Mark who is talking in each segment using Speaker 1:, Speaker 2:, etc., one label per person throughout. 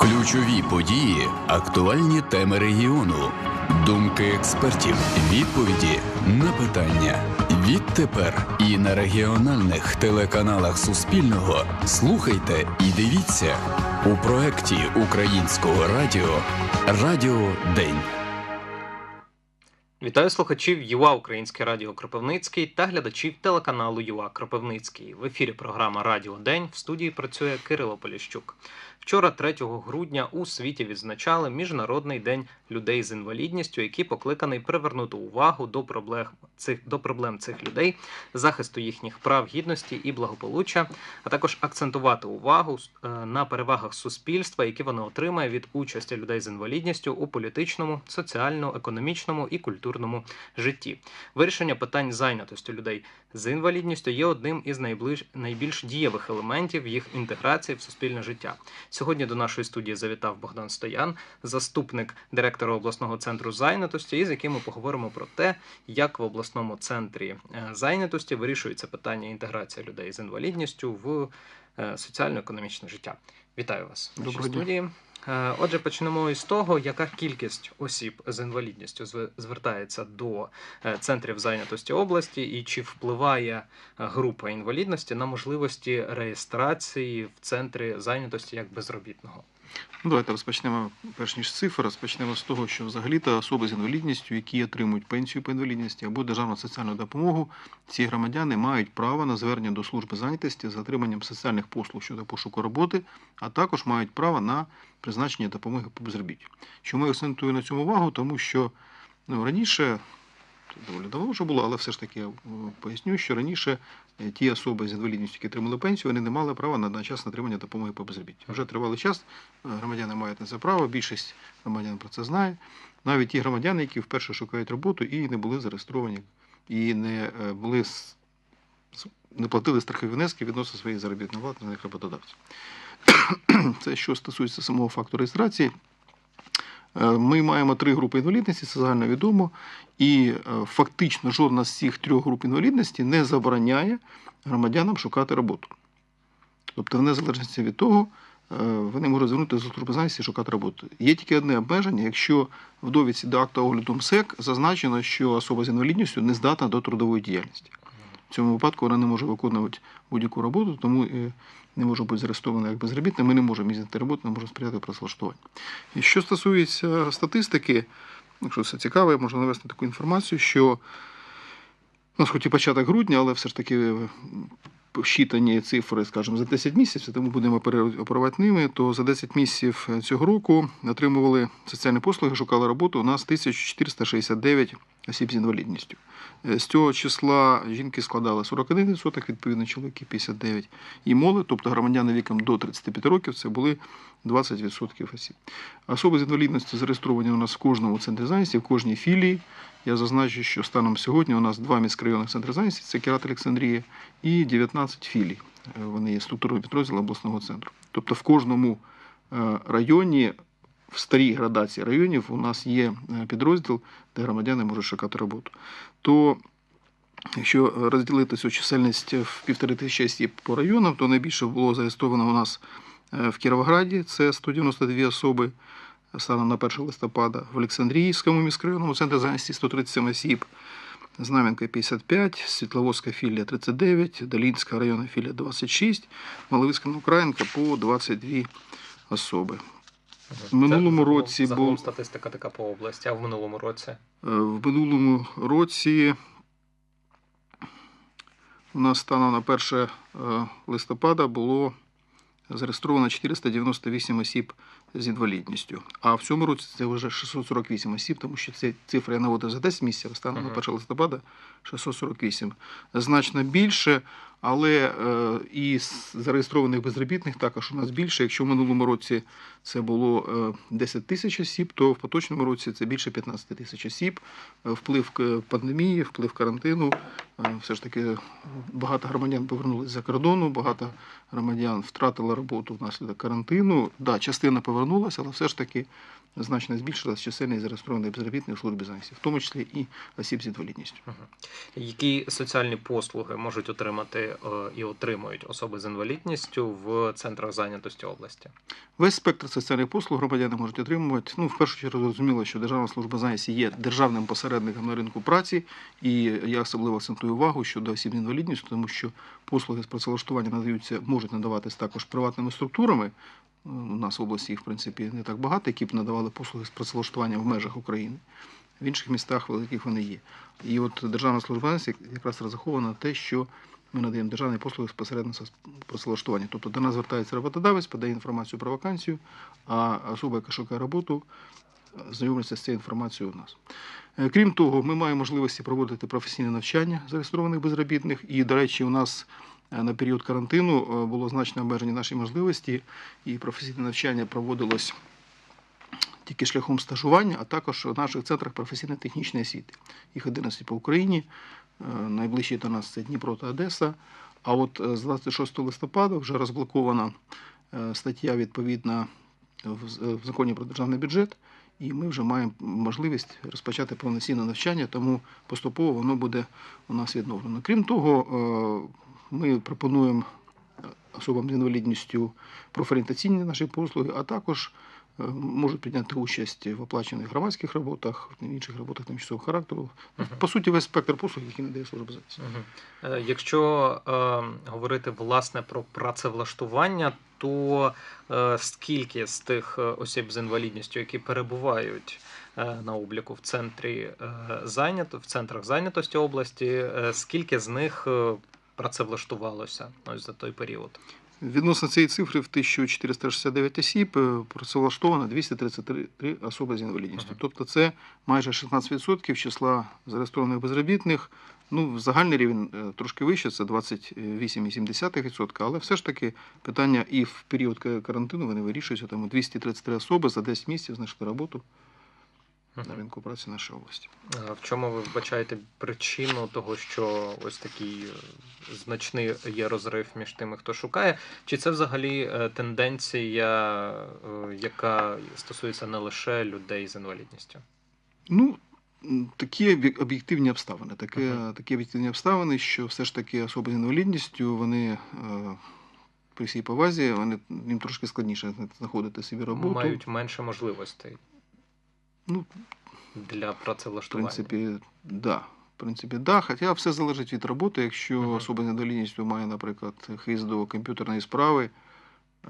Speaker 1: Ключові події, актуальні теми регіону, думки експертів, відповіді на питання. Відтепер і на регіональних телеканалах Суспільного слухайте і дивіться у проєкті Українського радіо Радіо День.
Speaker 2: Вітаю слухачів ЮА Українське Радіо Кропивницький та глядачів телеканалу ЮА Кропивницький. В ефірі програма Радіо День в студії працює Кирило Поліщук. Вчора, 3 грудня, у світі відзначали Міжнародний день людей з інвалідністю, який покликаний привернути увагу до проблем цих до проблем цих людей, захисту їхніх прав, гідності і благополуччя, а також акцентувати увагу е, на перевагах суспільства, які вони отримає від участі людей з інвалідністю у політичному, соціально-економічному і культурному житті. Вирішення питань зайнятості людей з інвалідністю є одним із найближ... найбільш дієвих елементів їх інтеграції в суспільне життя. Сьогодні до нашої студії завітав Богдан Стоян, заступник директора обласного центру зайнятості, із яким ми поговоримо про те, як в обласному центрі е, зайнятості вирішується питання інтеграції людей з інвалідністю в е, соціально-економічне життя. Вітаю вас
Speaker 3: Доброго
Speaker 2: студії. Е, Отже, почнемо із того, яка кількість осіб з інвалідністю зв- звертається до е, центрів зайнятості області, і чи впливає е, група інвалідності на можливості реєстрації в центрі зайнятості як безробітного?
Speaker 3: Ну, давайте розпочнемо, перш ніж з цифр, розпочнемо з того, що взагалі-то особи з інвалідністю, які отримують пенсію по інвалідності або державну соціальну допомогу, ці громадяни мають право на звернення до служби зайнятості з отриманням соціальних послуг щодо пошуку роботи, а також мають право на призначення допомоги по безробіттю. Чому я акцентую на цьому увагу? Тому що ну, раніше, доволі давно вже було, але все ж таки я е, поясню, що раніше е, ті особи з інвалідністю, які отримали пенсію, вони не мали права на одночасне отримання допомоги по безробіттю. Вже тривалий час е, громадяни мають на це право, більшість громадян про це знає. Навіть ті громадяни, які вперше шукають роботу і не були зареєстровані, і не були не платили страхові внески відносно своєї заробітної плати на них роботодавців. Це що стосується самого факту реєстрації. Е, Ми маємо три групи інвалідності, це загальновідомо, і е, фактично жодна з цих трьох груп інвалідності не забороняє громадянам шукати роботу. Тобто, в незалежності від того, е, вони можуть звернутися до зайнятості і шукати роботу. Є тільки одне обмеження, якщо в довідці до акту огляду МСЕК зазначено, що особа з інвалідністю не здатна до трудової діяльності. В цьому випадку вона не може виконувати будь-яку роботу, тому е, не може бути зареєстрована як безробітна. Ми не можемо їздити роботу, не можемо сприяти працевлаштуванню. І що стосується статистики, якщо все цікаво, я можу навести таку інформацію, що у нас хоч і початок грудня, але все ж таки е, щитані цифри, скажімо, за 10 місяців, тому будемо переоперувати ними, то за 10 місяців цього року отримували соціальні послуги, шукали роботу у нас 1469 осіб з інвалідністю. Е, З цього числа жінки складали 41%, відповідно, чоловіки 59%. І молодь, тобто громадяни віком до 35 років, це були 20% осіб. Особи з інвалідністю зареєстровані у нас в кожному центрі зайнятості, в кожній філії. Я зазначу, що станом сьогодні у нас два міськрайонних центри зайнятості, це Кірат Олександрія, і 19 філій. Е, Вони є структурою підрозділу обласного центру. Тобто в кожному е, районі, в старій градації районів, у нас є е, підрозділ, де громадяни можуть шукати роботу. То Якщо розділити цю чисельність в півтори тисячі осіб по районам, то найбільше було зареєстровано у нас е, в Кіровограді, це 192 особи станом на 1 листопада, в Олександрійському міськрайонному центрі зайнятості 137 осіб, Знам'янка 55, Світловодська філія 39, Долінська районна філія 26, Маловицька Українка по 22 особи. В минулому
Speaker 2: Це
Speaker 3: році
Speaker 2: загалом
Speaker 3: був-
Speaker 2: статистика така по області, а в минулому році
Speaker 3: Е, В минулому році у нас станом на 1 е, листопада було зареєстровано 498 осіб з інвалідністю. А в цьому році це вже 648 осіб, тому що ці цифри я наводив за 10 місяців, станом
Speaker 2: Мгм.
Speaker 3: на 1 листопада 648. Значно більше, але е, і зареєстрованих безробітних також у нас більше. Якщо в минулому році це було е, 10 тисяч осіб, то в поточному році це більше 15 тисяч осіб. Е, Вплив пандемії, вплив карантину. е, Все ж таки багато громадян повернулися за кордону, багато громадян втратили роботу внаслідок карантину. Да, частина повернулася, але все ж таки значно збільшилась чисельність зареєстрованих безробітних в службі зайнятості, в тому числі і осіб з інвалідністю.
Speaker 2: які соціальні послуги можуть отримати е, і отримують особи з інвалідністю в центрах зайнятості області?
Speaker 3: Весь спектр соціальних послуг громадяни можуть отримувати. Ну, в першу чергу, зрозуміло, що Державна служба зайнятості є державним посередником на ринку праці, і я особливо акцентую увагу щодо осіб з інвалідністю, тому що послуги з працевлаштування надаються, можуть надаватись також приватними структурами. У нас в області їх, в принципі, не так багато, які б надавали послуги з працевлаштування в межах України. В інших містах великих вони є. І от Державна служба якраз розрахована на те, що ми надаємо державні послуги з посередництва працевлаштування. Тобто до нас звертається роботодавець, подає інформацію про вакансію, а особа, яка шукає роботу, знайомиться з цією інформацією у нас. Е, Крім того, ми маємо можливості проводити професійне навчання зареєстрованих безробітних. І, до речі, у нас е, на період карантину е, було значно обмежені наші можливості, і професійне навчання проводилось тільки шляхом стажування, а також в наших центрах професійно-технічної освіти. Їх 11 по Україні. Е, Найближчі до нас це Дніпро та Одеса. А от е, з 26 листопада вже розблокована е, стаття відповідна в законі про державний бюджет, і ми вже маємо можливість розпочати повноцінне навчання, тому поступово воно буде у нас відновлено. Крім того, ми пропонуємо особам з інвалідністю профорієнтаційні наші послуги, а також можуть прийняти участь в оплачених громадських роботах, в інших роботах тимчасового характеру.
Speaker 2: Мгм.
Speaker 3: По суті, весь спектр послуг, які надає служба зайнятості.
Speaker 2: Мгм. Е, Якщо е, говорити власне про працевлаштування, то е, скільки з тих е, осіб з інвалідністю, які перебувають е, на обліку в центрі е, зайнято, в центрах зайнятості області, е, скільки з них е, працевлаштувалося ось за той період?
Speaker 3: Відносно цієї цифри в 1469 осіб е, працевлаштовано 233 особи з інвалідністю. Тобто це майже 16% числа зареєстрованих безробітних. Ну, загальний рівень е, трошки вище, це 28,7%, але все ж таки питання і в період карантину вони вирішуються. Тому 233 особи за 10 місяців знайшли роботу на ринку праці нашої області.
Speaker 2: Е, В чому ви вбачаєте причину того, що ось такий е, значний є розрив між тими, хто шукає? Чи це взагалі е, тенденція, е, яка стосується не лише людей з інвалідністю?
Speaker 3: Ну, такі об'єктивні обставини. Такі,
Speaker 2: Ага.
Speaker 3: такі об'єктивні обставини, що все ж таки особи з інвалідністю, вони при всій повазі, вони їм трошки складніше знаходити собі роботу.
Speaker 2: Мають менше можливостей
Speaker 3: Ну,
Speaker 2: для
Speaker 3: в принципі, да. В принципі, да. Хоча все залежить від роботи. Якщо
Speaker 2: Ага.
Speaker 3: особа з інвалідністю має, наприклад, хист до комп'ютерної справи, е,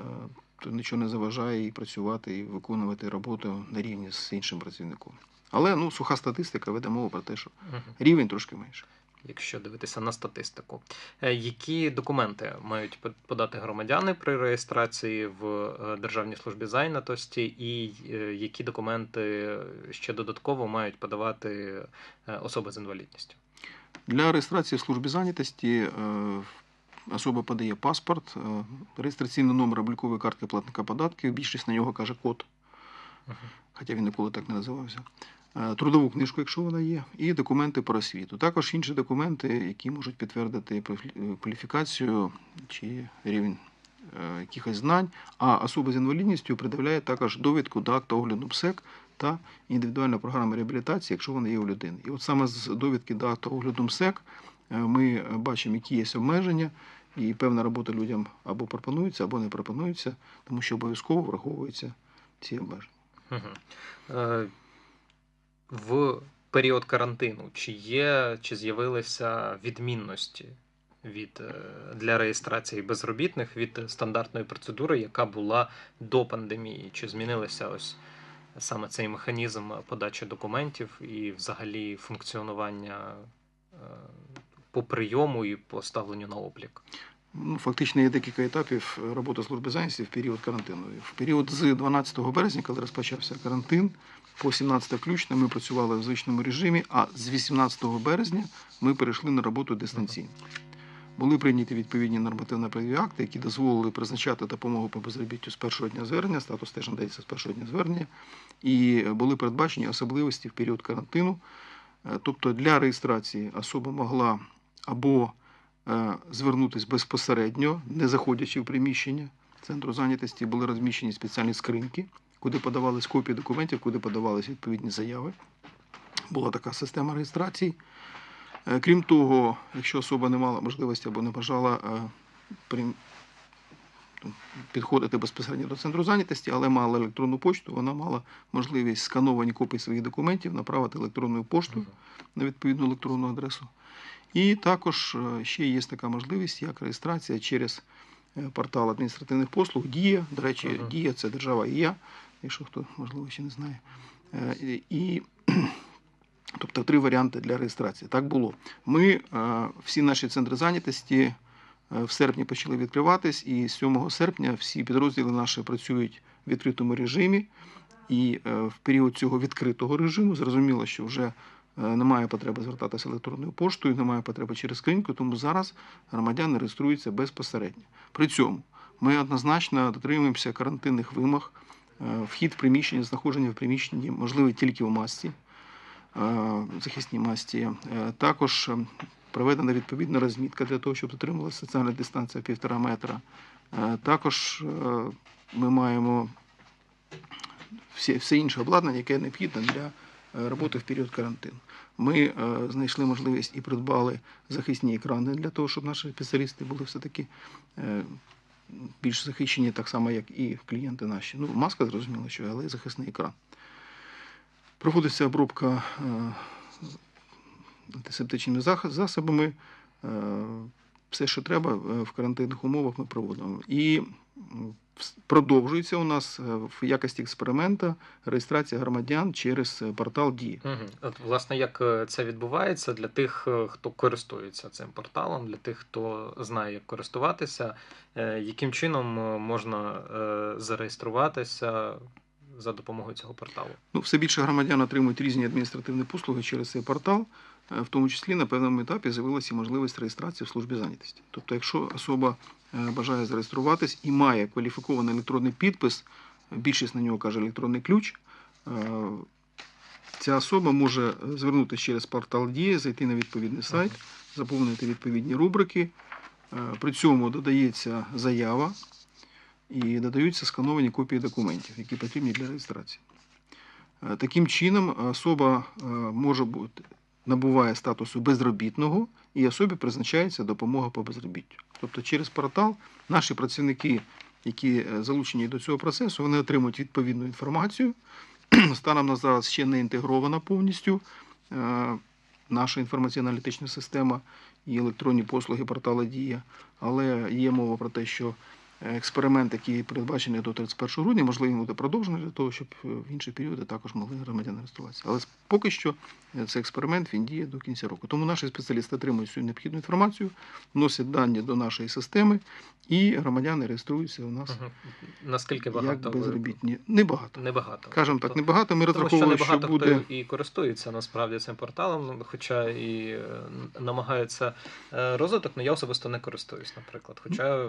Speaker 3: то нічого не заважає і працювати і виконувати роботу на рівні з іншим працівником. Але ну, суха статистика веде мову про те, що
Speaker 2: Мгм.
Speaker 3: рівень трошки менше.
Speaker 2: Якщо дивитися на статистику, Е, які документи мають подати громадяни при реєстрації в е, Державній службі зайнятості, і е, які документи ще додатково мають подавати особи з інвалідністю?
Speaker 3: Для реєстрації в службі зайнятості особа подає паспорт, реєстраційний номер облікової картки платника податків, більшість на нього каже код, хоча він ніколи так не називався. Е, Трудову книжку, якщо вона є, і документи про освіту. Також інші документи, які можуть підтвердити профі- кваліфікацію чи рівень е, якихось знань. А особа з інвалідністю придивляє також довідку до акту огляду МСЕК та індивідуальна програма реабілітації, якщо вона є у людини. І от саме з довідки до акту огляду МСЕК е, ми бачимо, які є обмеження, і певна робота людям або пропонується, або не пропонується, тому що обов'язково враховуються ці обмеження.
Speaker 2: Мгм. В період карантину чи є, чи з'явилися відмінності від, е, для реєстрації безробітних від стандартної процедури, яка була до пандемії? Чи змінилися ось саме цей механізм подачі документів і взагалі функціонування е, по прийому і по ставленню на облік?
Speaker 3: Ну, фактично є декілька етапів роботи служби зайнятості в період карантину. В період з 12 березня, коли розпочався карантин, по 17 включно ми працювали в звичному режимі, а з 18 березня ми перейшли на роботу дистанційно. Були прийняті відповідні нормативно-правові акти, які дозволили призначати допомогу по безробіттю з першого дня звернення, статус теж надається з першого дня звернення, і були передбачені особливості в період карантину. Е, Тобто для реєстрації особа могла або е, звернутися безпосередньо, не заходячи в приміщення центру зайнятості, були розміщені спеціальні скриньки, куди подавались копії документів, куди подавались відповідні заяви. Була така система реєстрації. Е, Крім того, якщо особа не мала можливості або не бажала е, підходити безпосередньо до центру зайнятості, але мала електронну пошту, вона мала можливість скановані копії своїх документів направити електронною поштою на відповідну електронну адресу. І також е, ще є така можливість, як реєстрація через портал адміністративних послуг Дія. До речі,
Speaker 2: Ага.
Speaker 3: Дія це держава і я, якщо хто можливо ще не знає. Е, і- тобто три варіанти для реєстрації. Так було. Ми е, всі наші центри зайнятості е, в серпні почали відкриватись, і 7 серпня всі підрозділи наші працюють в відкритому режимі. І в період цього відкритого режиму зрозуміло, що вже немає потреби звертатися електронною поштою, немає потреби через скриньку, тому зараз громадяни реєструються безпосередньо. При цьому ми однозначно дотримуємося карантинних вимог. Е, Вхід в приміщення, знаходження в приміщенні можливий тільки в масці, е, захисній масці. Е, Також проведена відповідна розмітка для того, щоб дотримувалася соціальна дистанція півтора метра. Також ми маємо всі, все інше обладнання, яке необхідне для роботи в період карантину. Ми знайшли можливість і придбали захисні екрани для того, щоб наші спеціалісти були все-таки більш захищені, так само, як і клієнти наші. Ну, маска, зрозуміло, що, але і захисний екран. Проводиться обробка е, антисептичними засобами. Е, Все, що треба е, в карантинних умовах, ми проводимо. І продовжується у нас е, в якості експеримента реєстрація громадян через е, портал Дії.
Speaker 2: Угу. От, власне, як е, це відбувається для тих, хто користується цим порталом, для тих, хто знає, як користуватися, яким чином можна зареєструватися за допомогою цього порталу?
Speaker 3: Ну, все більше громадян отримують різні адміністративні послуги через цей портал. Е, В тому числі на певному етапі з'явилася можливість реєстрації в службі зайнятості. Тобто, якщо особа е, бажає зареєструватись і має кваліфікований електронний підпис, більшість на нього каже електронний ключ. е, Ця особа може звернутися через портал Дія, зайти на відповідний сайт, заповнити відповідні рубрики. Е, При цьому додається заява і додаються скановані копії документів, які потрібні для реєстрації. Е, Таким чином, особа е, може бути набуває статусу безробітного і особі призначається допомога по безробіттю. Тобто через портал наші працівники, які е, залучені до цього процесу, вони отримують відповідну інформацію. Станом на зараз ще не інтегрована повністю е, наша інформаційно-аналітична система і електронні послуги порталу Дія, але є мова про те, що експеримент, який передбачений до 31 грудня, можливо, він буде продовжений для того, щоб в інші періоди також могли громадяни реєструватися. Але поки що цей експеримент він діє до кінця року. Тому наші спеціалісти отримують всю необхідну інформацію, вносять дані до нашої системи, і громадяни реєструються у нас
Speaker 2: Угу. Наскільки
Speaker 3: як
Speaker 2: багато ви-
Speaker 3: безробітні. Небагато.
Speaker 2: Небагато.
Speaker 3: Кажемо так,
Speaker 2: Тобто-
Speaker 3: небагато. Ми
Speaker 2: Тому що
Speaker 3: розраховуємо, що буде.
Speaker 2: хто і користується насправді цим порталом, хоча і е, намагається е, розвиток, але я особисто не користуюсь, наприклад. Хоча,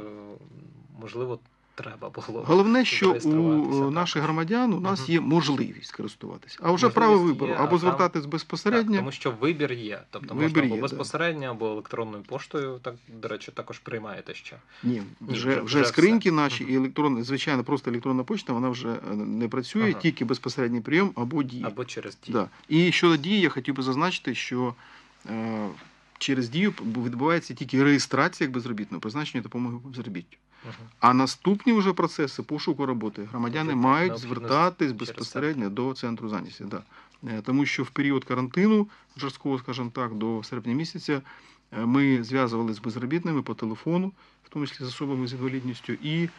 Speaker 2: можливо, треба було.
Speaker 3: Головне, що у наших громадян у нас
Speaker 2: Мгм.
Speaker 3: є можливість користуватися. А вже
Speaker 2: Можливість
Speaker 3: право вибору
Speaker 2: а
Speaker 3: або
Speaker 2: там-
Speaker 3: звертатись
Speaker 2: Так,
Speaker 3: безпосередньо.
Speaker 2: тому що вибір є. Тобто можна
Speaker 3: Вибір
Speaker 2: або
Speaker 3: є, да.
Speaker 2: безпосередньо, або електронною поштою, так, до речі, також приймаєте ще.
Speaker 3: Ні,
Speaker 2: Ні,
Speaker 3: вже,
Speaker 2: вже-
Speaker 3: вже, скриньки
Speaker 2: все.
Speaker 3: наші і електронна, звичайно, просто електронна почта, вона вже е, не працює,
Speaker 2: Ага.
Speaker 3: тільки безпосередній прийом або дії.
Speaker 2: Або через дію.
Speaker 3: Да. І щодо дії, я хотів би зазначити, що е, через дію відбувається тільки реєстрація як безробітного, призначення допомоги безробіттю. А наступні вже процеси пошуку роботи громадяни мають звертатись безпосередньо до центру зайнятості. Да. Е, Тому що в період карантину, жорсткого, скажімо так, до серпня місяця, е, ми зв'язувалися з безробітними по телефону, в тому числі з особами з інвалідністю, і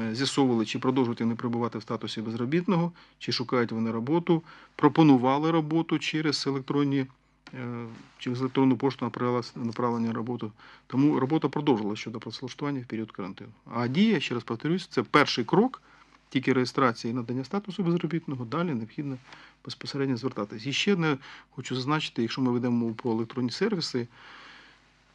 Speaker 3: е, з'ясовували, чи продовжують вони перебувати в статусі безробітного, чи шукають вони роботу, пропонували роботу через електронні. Е, Через електронну пошту направила- направлення на роботу. Тому робота продовжилася щодо працевлаштування в період карантину. А дія, ще раз повторюсь, це перший крок, тільки реєстрація і надання статусу безробітного. Далі необхідно безпосередньо звертатись. І ще одне хочу зазначити, якщо ми ведемо про електронні сервіси,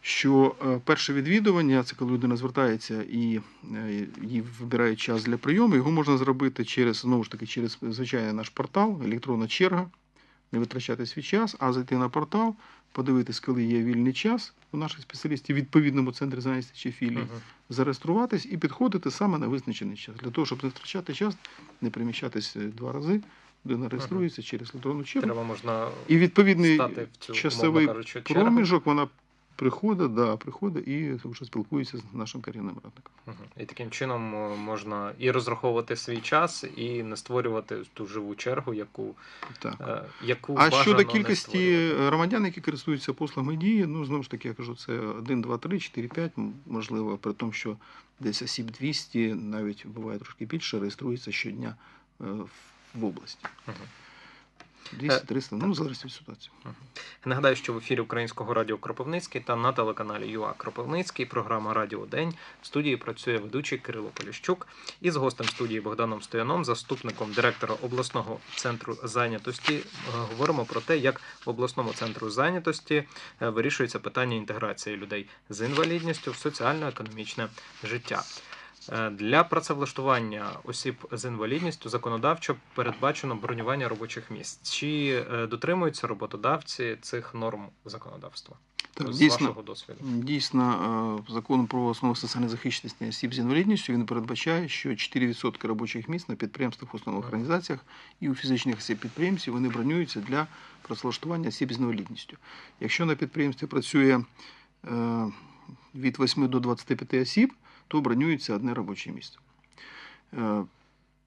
Speaker 3: що е, перше відвідування це коли людина звертається і е, їй вибирають час для прийому. Його можна зробити через знову ж таки через звичайний наш портал, електронна черга, не витрачати свій час, а зайти на портал, подивитись, коли є вільний час у наших спеціалістів в відповідному центрі зайнятості чи філії,
Speaker 2: Мгм.
Speaker 3: зареєструватись і підходити саме на визначений час для того, щоб не втрачати час, не переміщатись е, два рази. людина реєструється через електронну чергу.
Speaker 2: Треба можна
Speaker 3: І відповідний
Speaker 2: стати в цю
Speaker 3: часовий
Speaker 2: кажучи,
Speaker 3: проміжок вона приходить, да, приходить і вже спілкується з нашим керівним радником.
Speaker 2: Мгм. І таким чином е, можна і розраховувати свій час, і не створювати ту живу чергу, яку,
Speaker 3: Так.
Speaker 2: е, яку
Speaker 3: А щодо кількості громадян, які користуються послугами дії, ну знову ж таки, я кажу, це 1, 2, 3, 4, 5, можливо, при тому, що десь осіб 200, навіть буває трошки більше, реєструється щодня е, в- області.
Speaker 2: Мгм.
Speaker 3: 200, 300, ну, залежить від ситуації.
Speaker 2: Нагадаю, що в ефірі Українського радіо Кропивницький та на телеканалі ЮА Кропивницький програма Радіо День в студії працює ведучий Кирило Поліщук і з гостем студії Богданом Стояном, заступником директора обласного центру зайнятості, е, говоримо про те, як в обласному центру зайнятості е, вирішується питання інтеграції людей з інвалідністю в соціально-економічне життя. Е, Для працевлаштування осіб з інвалідністю законодавчо передбачено бронювання робочих місць. Чи е, дотримуються роботодавці цих норм законодавства?
Speaker 3: Так,
Speaker 2: з
Speaker 3: дійсно,
Speaker 2: вашого досвіду.
Speaker 3: Дійсно, е, закон про основу соціальної захищеності осіб з інвалідністю він передбачає, що 4% робочих місць на підприємствах, установах,
Speaker 2: Мгм. організаціях
Speaker 3: і у фізичних осіб підприємців вони бронюються для працевлаштування осіб з інвалідністю. Якщо на підприємстві працює від 8 до 25 осіб, то бронюється одне робоче місце. Е,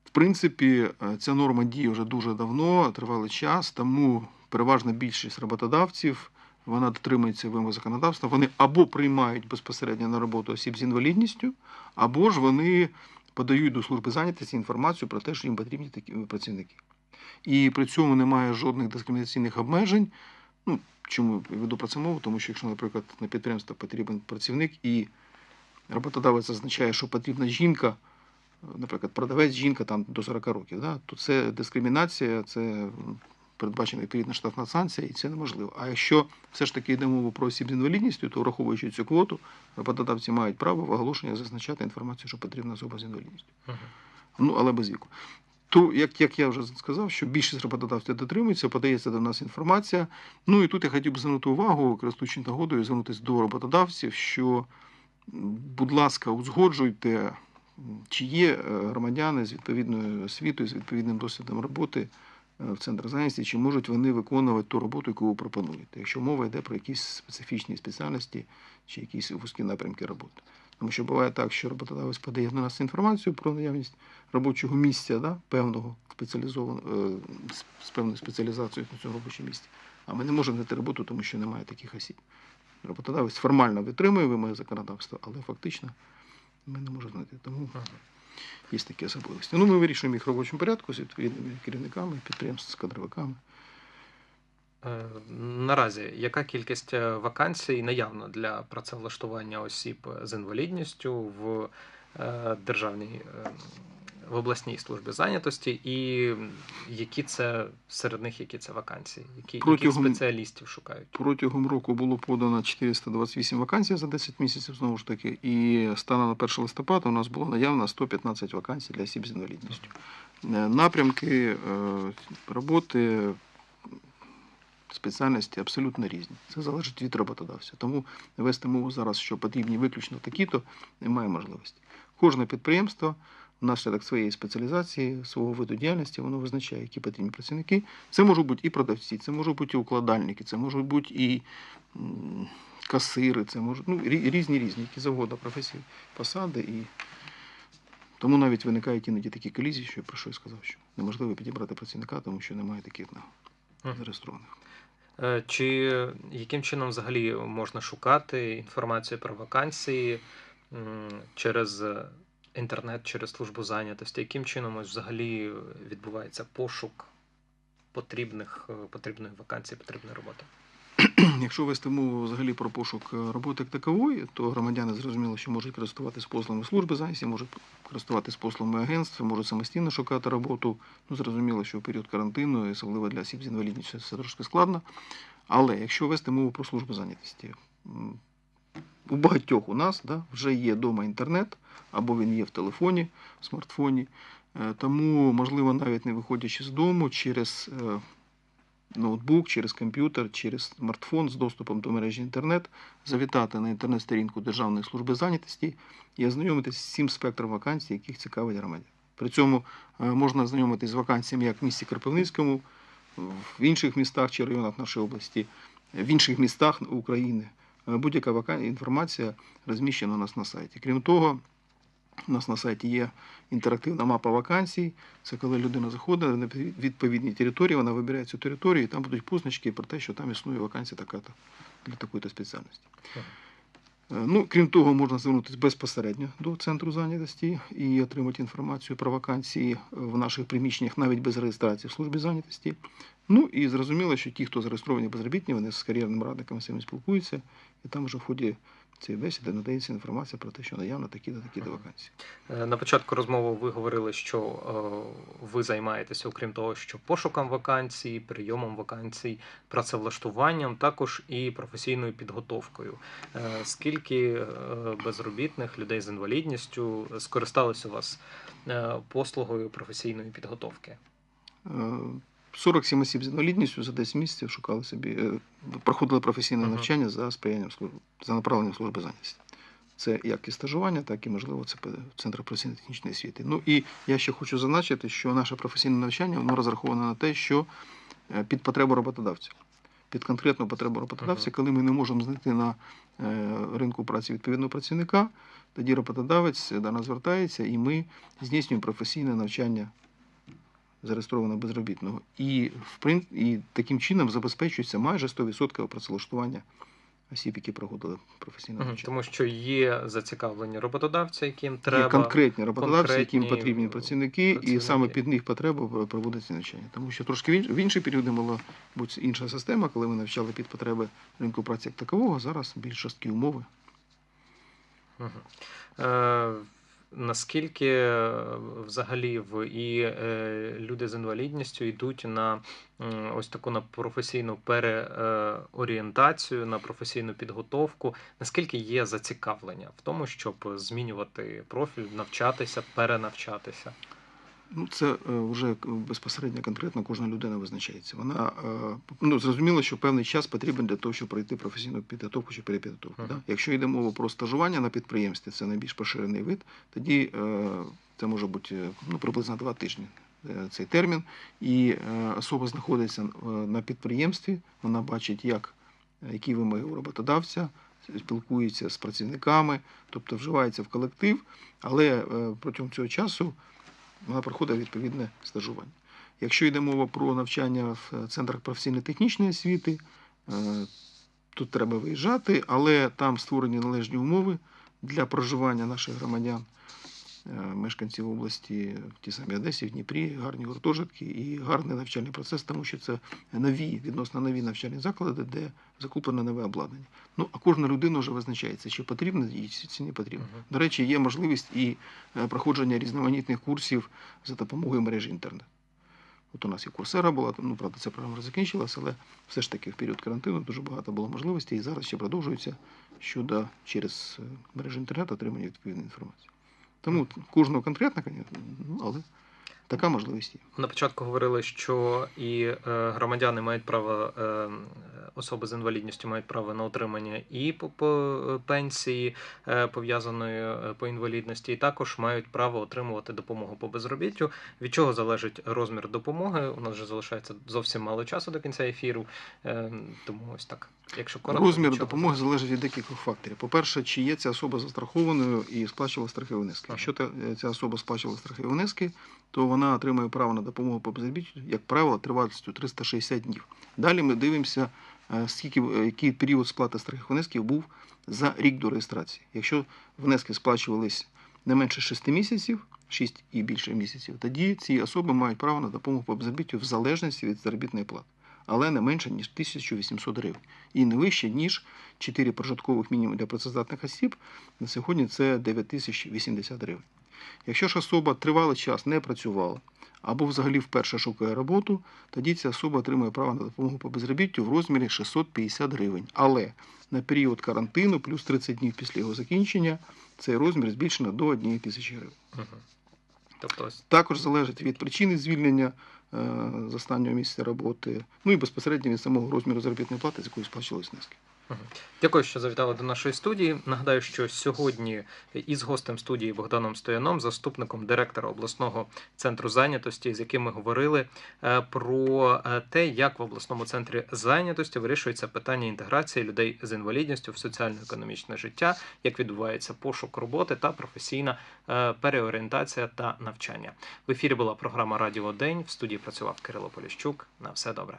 Speaker 3: В принципі, е, ця норма діє вже дуже давно, тривалий час, тому переважна більшість роботодавців вона дотримується вимог законодавства. Вони або приймають безпосередньо на роботу осіб з інвалідністю, або ж вони подають до служби зайнятості інформацію про те, що їм потрібні такі працівники. І при цьому немає жодних дискримінаційних обмежень. Ну, чому я веду про це мову? Тому що якщо, наприклад, на підприємство потрібен працівник і роботодавець зазначає, що потрібна жінка, наприклад, продавець жінка там до 40 років, да, то це дискримінація, це передбачена відповідна штрафна санкція, і це неможливо. А якщо все ж таки йде мова про осіб з інвалідністю, то враховуючи цю квоту, роботодавці мають право в оголошеннях зазначати інформацію, що потрібна особа з інвалідністю.
Speaker 2: Мгм.
Speaker 3: Ну, але без віку. То, як, як я вже сказав, що більшість роботодавців дотримуються, подається до нас інформація. Ну і тут я хотів би звернути увагу, користуючись нагодою, звернутися до роботодавців, що, будь ласка, узгоджуйте, чи є е, громадяни з відповідною освітою, з відповідним досвідом роботи е, в центрах зайнятості, чи можуть вони виконувати ту роботу, яку ви пропонуєте, якщо мова йде про якісь специфічні спеціальності чи якісь вузькі напрямки роботи. Тому що буває так, що роботодавець подає до нас інформацію про наявність робочого місця, да, певного спеціалізованого е, з певною спеціалізацією на цьому робочому місці. А ми не можемо знайти роботу, тому що немає таких осіб. Роботодавець формально витримує вимоги законодавства, але фактично ми не можемо знайти. Тому є такі особливості. Ну, ми вирішуємо їх в робочому порядку з відповідними керівниками, підприємств, з кадровиками.
Speaker 2: Е, Наразі яка кількість е, вакансій наявна для працевлаштування осіб з інвалідністю в е, державній в обласній службі зайнятості, і які це серед них які це вакансії, які, яких спеціалістів шукають?
Speaker 3: Протягом року було подано 428 вакансій за 10 місяців, знову ж таки, і станом на 1 листопада у нас було наявно 115 вакансій для осіб з інвалідністю. Е, Напрямки е, роботи спеціальності абсолютно різні. Це залежить від роботодавця. Тому вести мову зараз, що потрібні виключно такі-то, немає можливості. Кожне підприємство внаслідок своєї спеціалізації, свого виду діяльності, воно визначає, які потрібні працівники. Це можуть бути і продавці, це можуть бути і укладальники, це можуть бути і касири, це можуть ну, різні різні, які завгодно професії, посади. І... Тому навіть виникають іноді такі колізії, що я про що я сказав, що неможливо підібрати працівника, тому що немає таких на зареєстрованих.
Speaker 2: Е, Чи яким чином взагалі можна шукати інформацію про вакансії через інтернет, через службу зайнятості? Яким чином ось взагалі відбувається пошук потрібних, е, потрібної вакансії, потрібної роботи?
Speaker 3: Якщо вести мову взагалі про пошук е, роботи як такової, то громадяни зрозуміло, що можуть користуватися послугами служби зайнятості, можуть користуватися послугами агентства, можуть самостійно шукати роботу. Ну, зрозуміло, що в період карантину, особливо для осіб з інвалідністю, це трошки складно. Але якщо вести мову про службу зайнятості, у багатьох у нас да, вже є вдома інтернет, або він є в телефоні, в смартфоні. Е, Тому, можливо, навіть не виходячи з дому через е, ноутбук, через комп'ютер, через смартфон з доступом до мережі інтернет, завітати на інтернет-сторінку Державної служби зайнятості і ознайомитися з цим спектром вакансій, яких цікавить громадян. При цьому е, можна знайомитись з вакансіями як в місті Кропивницькому, в інших містах чи районах нашої області, в інших містах України. Е, Будь-яка інформація розміщена у нас на сайті. Крім того, у нас на сайті є інтерактивна мапа вакансій. Це коли людина заходить на відповідні території, вона вибирає цю територію, і там будуть позначки про те, що там існує вакансія така-то для такої-то спеціальності. Е, Ну, крім того, можна звернутися безпосередньо до центру зайнятості і отримати інформацію про вакансії в наших приміщеннях навіть без реєстрації в службі зайнятості. Ну і зрозуміло, що ті, хто зареєстровані безробітні, вони з кар'єрним радником самі спілкуються, і там вже в ході цієї бесіди надається інформація про те, що наявно такі-то такі-то вакансії.
Speaker 2: Е, На початку розмови ви говорили, що е, ви займаєтеся, окрім того, що пошуком вакансій, прийомом вакансій, працевлаштуванням, також і професійною підготовкою. Е, Скільки безробітних людей з інвалідністю скористалися у вас послугою професійної підготовки?
Speaker 3: Е, 47 осіб з інвалідністю за 10 місяців шукали собі, е, проходили професійне
Speaker 2: Мгм.
Speaker 3: навчання за сприянням за направленням служби зайнятості. Це як і стажування, так і, можливо, це п- Центр професійно-технічної освіти. Ну і я ще хочу зазначити, що наше професійне навчання воно розраховане на те, що е, під потребу роботодавця. Під конкретну потребу роботодавця, коли ми не можемо знайти на е, ринку праці відповідного працівника, тоді роботодавець до нас звертається, і ми здійснюємо професійне навчання зареєстрованого безробітного. І, в прин... і таким чином забезпечується майже 100% працевлаштування осіб, які проходили професійне навчання.
Speaker 2: Тому що є зацікавлені роботодавця, яким треба.
Speaker 3: Є конкретні роботодавці, яким потрібні
Speaker 2: е,
Speaker 3: працівники, і саме під них потреба проводиться навчання. Тому що трошки в інш- в інші періоди була будь інша система, коли ми навчали під потреби ринку праці як такового, зараз більш жорсткі умови.
Speaker 2: Мгм. Е, наскільки е, взагалі в і е, люди з інвалідністю йдуть на ось таку на професійну переорієнтацію, на професійну підготовку? Наскільки є зацікавлення в тому, щоб змінювати профіль, навчатися, перенавчатися?
Speaker 3: Ну, це е, вже безпосередньо конкретно кожна людина визначається. Вона е, ну, зрозуміло, що певний час потрібен для того, щоб пройти професійну підготовку чи перепідготовку.
Speaker 2: Мгм.
Speaker 3: Да? Якщо йде мова про стажування на підприємстві, це найбільш поширений вид, тоді е, це може бути ну, приблизно два тижні. Цей термін, і особа знаходиться на підприємстві, вона бачить, як, які вимоги у роботодавця, спілкується з працівниками, тобто вживається в колектив, але протягом цього часу вона проходить відповідне стажування. Якщо йде мова про навчання в центрах професійно-технічної освіти, е, тут треба виїжджати, але там створені належні умови для проживання наших громадян, е, мешканців області, в тій самій Одесі, в Дніпрі, гарні гуртожитки і гарний навчальний процес, тому що це нові, відносно нові навчальні заклади, де закуплено нове обладнання. Ну, а кожна людина вже визначається, чи потрібно їй, чи не потрібно. До речі, є можливість і е, проходження різноманітних курсів за допомогою мережі інтернет. От у нас і курсера була, ну правда, ця програма закінчилася, але все ж таки в період карантину дуже багато було можливостей, і зараз ще продовжується щодо через е, мережу інтернету отримання відповідної інформації. Тому кожного конкретно, конечно, ну, але така можливість є.
Speaker 2: На початку говорили, що і е, громадяни мають право, е, особи з інвалідністю мають право на отримання і по, пенсії е, пов'язаної по інвалідності, і також мають право отримувати допомогу по безробіттю. Від чого залежить розмір допомоги? У нас вже залишається зовсім мало часу до кінця ефіру. Тому ось так. Якщо коротко,
Speaker 3: Розмір допомоги залежить від декількох факторів. По-перше, чи є ця особа застрахованою і сплачувала страхові внески.
Speaker 2: Ага.
Speaker 3: Якщо ця особа сплачувала страхові внески, то вона отримує право на допомогу по безробіттю, як правило, тривалістю 360 днів. Далі ми дивимося, е, скільки, е, який період сплати страхових внесків був за рік до реєстрації. Якщо внески сплачувались не менше 6 місяців, 6 і більше місяців, тоді ці особи мають право на допомогу по безробіттю в залежності від заробітної плати, але не менше, ніж 1800 гривень. І не вище, ніж 4 прожиткових мінімум для працездатних осіб. На сьогодні це 9080 гривень. Якщо ж особа тривалий час не працювала або взагалі вперше шукає роботу, тоді ця особа отримує право на допомогу по безробіттю в розмірі 650 гривень. Але на період карантину плюс 30 днів після його закінчення цей розмір збільшено до 1 тисячі гривень.
Speaker 2: Тобто
Speaker 3: Також залежить від причини звільнення е, з останнього місця роботи, ну і безпосередньо від самого розміру заробітної плати, з якої сплачувалися внески.
Speaker 2: Дякую, що завітали до нашої студії. Нагадаю, що сьогодні із гостем студії Богданом Стояном, заступником директора обласного центру зайнятості, з яким ми говорили е, про е, те, як в обласному центрі зайнятості вирішується питання інтеграції людей з інвалідністю в соціально-економічне життя, як відбувається пошук роботи та професійна е, переорієнтація та навчання. В ефірі була програма Радіо День. В студії працював Кирило Поліщук. На все добре.